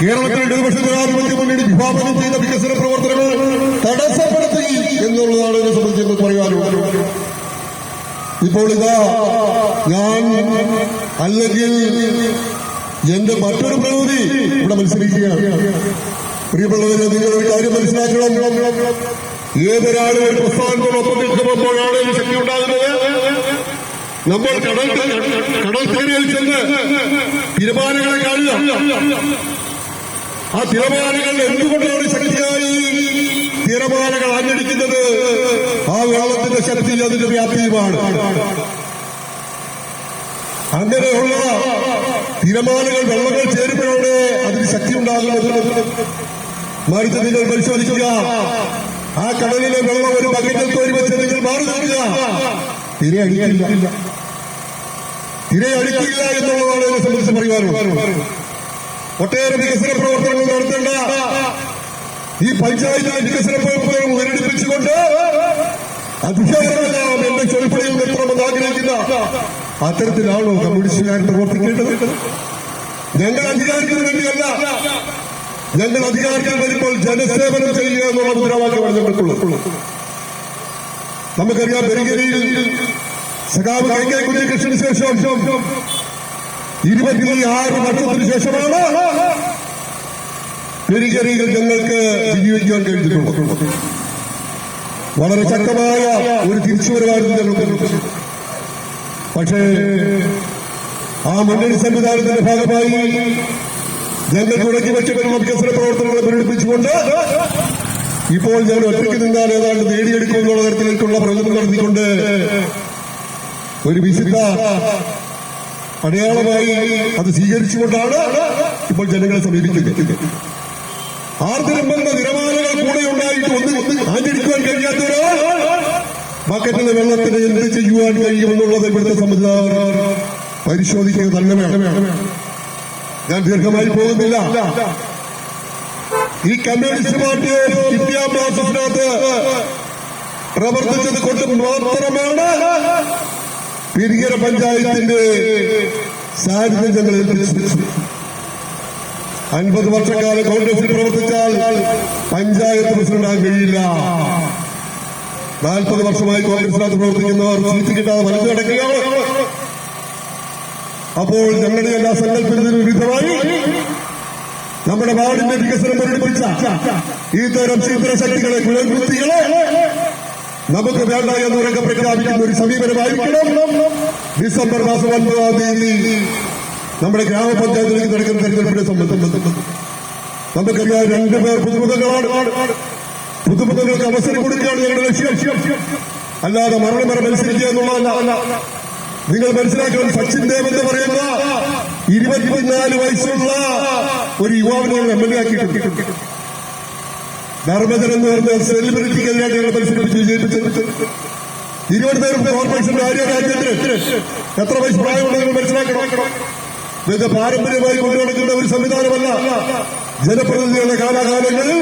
കേരളത്തിൽ ഇടതുപക്ഷ ജനാധിപത്യ മുന്നണി വിഭാവനം ചെയ്ത വികസന പ്രവർത്തനങ്ങൾ തടസ്സപ്പെടുത്തുകയും എന്നുള്ളതാണ് ഇതിനെ സംബന്ധിച്ച് പറയാനുള്ളത്. ഇപ്പോൾ ഇതാ ഞാൻ അല്ലെങ്കിൽ എന്റെ മറ്റൊരു പ്രകൃതി ഇവിടെ മത്സരിക്കുകയാണ്. പ്രിയപ്പെട്ടവരെ നിങ്ങൾ ഒരു കാര്യം മനസ്സിലാക്കണം. ഏതൊരാളും ഒരു പ്രസ്ഥാനത്തോടൊപ്പം നിൽക്കുമ്പോഴാണ് ശക്തി ഉണ്ടാകുന്നത്? നമ്മൾ കടൽ കടൽ തീരയിൽ ചെന്ന് തിരമാലകളെ കാണുക. ആ തിരമാലകൾ എന്തുകൊണ്ടാണ് ശക്തിയായി? തിരമാലകൾ ആഞ്ഞടിക്കുന്നത് ആ വെള്ളത്തിന്റെ ശക്തി അതിന്റെ വ്യാപ്തിയുമാണ്. അങ്ങനെയുള്ള തിരമാലകൾ വെള്ളങ്ങൾ ചേരുമ്പോഴാണ് അതിന് ശക്തി ഉണ്ടാകുന്നത് മറിച്ച് നിങ്ങൾ പരിശോധിക്കുക. ആ കടലിലെ വെള്ളം ഒരു ബക്കറ്റിൽ കോരി നിങ്ങൾ മാറി നിൽക്കുക. തിരയടിക്കില്ല. തിരയടിക്കില്ല എന്നുള്ളതാണ് എന്നെ സംബന്ധിച്ച് പറയുവാനുള്ളത്. ഒട്ടേറെ വികസന പ്രവർത്തനങ്ങൾ നടത്തേണ്ട ഈ പഞ്ചായത്തിലെ വികസന പ്രവർത്തനങ്ങൾ ഉയരടിപ്പിച്ചുകൊണ്ട് അധികാരമെല്ലാം എന്റെ ചൊൽപ്പടിയിൽ നിർത്തണമെന്ന് ആഗ്രഹിക്കുന്ന അത്തരത്തിലാണോ കമ്മ്യൂണിസ്റ്റുകാരൻ പ്രവർത്തിക്കേണ്ടത്? ഞങ്ങൾ അധികാരത്തിന് വേണ്ടിയല്ല. ഞങ്ങൾ അധികാരത്തിൽ വരുമ്പോൾ ജനസേവനം ചെയ്യുക എന്നുള്ള മുദ്രാവാക്യമാണ് ഞങ്ങൾക്കുള്ളത്. നമുക്കറിയാം പെരുകരിയിൽ സഖാവ് കഴിക്കാൻ കെ കുഞ്ഞികൃഷ്ണന് ശേഷം ഇരുപത്തിയാറ് വർഷത്തിന് ശേഷമാണ് പെരിചെറിയിൽ ഞങ്ങൾക്ക് ജീവിക്കാൻ കഴിഞ്ഞിട്ടുള്ളത്. വളരെ ശക്തമായ ഒരു തിരിച്ചുവരവായിരുന്നു ഞങ്ങൾക്ക് പക്ഷേ ആ മുന്നണി സംവിധാനത്തിന്റെ ഭാഗമായി ഞങ്ങൾ തുടങ്ങി വെച്ചിട്ടുള്ള വികസന പ്രവർത്തനങ്ങളെ പ്രകടിപ്പിച്ചുകൊണ്ട് ഇപ്പോൾ ഞാൻ ഒറ്റയ്ക്ക് നിന്നാൽ ഏതാണ്ട് നേടിയെടുക്കുമെന്നുള്ള തരത്തിലേക്കുള്ള പ്രകടനം നടത്തിക്കൊണ്ട് ഒരു വിശുദ്ധ അടയാളമായി അത് സ്വീകരിച്ചുകൊണ്ടാണ് ഇപ്പോൾ ജനങ്ങളെ സമീപിക്കുന്നത്. ആർദ്രം വന്ന നിരമാലകൾ കൂടെ ഉണ്ടായിട്ട് ഒന്ന് ആചരിക്കുവാൻ കഴിയാത്തവരോ? ബക്കറ്റിലെ വെള്ളത്തിന് എന്ത് ചെയ്യുവാൻ കഴിയുമെന്നുള്ളത് ഇവിടുത്തെ സംവിധാനം പരിശോധിക്കുക തന്നെ വേണം. ഞാൻ ദീർഘമായി പോകുന്നില്ല. ഈ കമ്മ്യൂണിസ്റ്റ് പാർട്ടി വിദ്യാഭ്യാസത്തിനകത്ത് പ്രവർത്തിച്ചത് കൊണ്ട് മാത്രമാണ് പെരിയര പഞ്ചായത്തിന്റെ സാന്നിധ്യം ഞങ്ങൾ ഏൽപ്പിച്ചു അൻപത് വർഷക്കാലം കോൺഗ്രസിൽ പ്രവർത്തിച്ചാൽ പഞ്ചായത്ത് പ്രസിഡന്റാകാൻ കഴിയില്ല. നാൽപ്പത് വർഷമായി കോൺഗ്രസിനകത്ത് പ്രവർത്തിക്കുന്നവർ സീറ്റ് കിട്ടാതെ വലതു കിടക്കുക അപ്പോൾ ഞങ്ങളുടെ എല്ലാ സങ്കല്പത്തിന് വിരുദ്ധമായി നമ്മുടെ വാർഡിന്റെ വികസനം പ്രകടിപ്പിച്ച ഇത്തരം ചിത്രശക്തികളെ കുലകുത്തികളെ നമുക്ക് വേണ്ട എന്ന് ഉറക്കെ പ്രഖ്യാപിക്കുന്ന ഒരു സമീപനമായിരിക്കണം. ഡിസംബർ മാസം ഒൻപതാം തീയതി നമ്മുടെ ഗ്രാമപഞ്ചായത്തിലേക്ക് നടക്കുന്ന തെരഞ്ഞെടുപ്പിനെ സംബന്ധിച്ച് നമുക്കറിയാം രണ്ടുപേർ പുതുമുഖങ്ങളാണ്. പുതുമുഖങ്ങൾക്ക് അവസരം കൊടുക്കുകയാണ് ഞങ്ങളുടെ ലക്ഷ്യം. അല്ലാതെ മരണം വരെ മത്സരിക്കുക എന്നുള്ളതല്ല. നിങ്ങൾ മനസ്സിലാക്കണം സച്ചിൻ ദേവ് എന്ന് പറയുന്ന ഇരുപത്തിനാല് വയസ്സുള്ള ഒരു യുവാവിനെ നമ്മൾ എം എൽ എ ആക്കിയിട്ടുണ്ട്. ധർമ്മജൻ എന്ന് പറഞ്ഞ സെലിബ്രിറ്റിക്കെതിരായിട്ട് ഞങ്ങൾ മത്സരിപ്പിച്ച് വിജയിപ്പിച്ചത് കോർപ്പറേഷൻ കോർപ്പറേഷന്റെ ആര്യ രാജ്യത്തിന് എത്ര വയസ്സ് പ്രായമുണ്ടെന്ന് മനസ്സിലാക്കണം. ഇത് പാരമ്പര്യമായി കൊണ്ടുനടക്കുന്ന ഒരു സംവിധാനമല്ല. ജനപ്രതിനിധികളുടെ കാലാകാലങ്ങളിൽ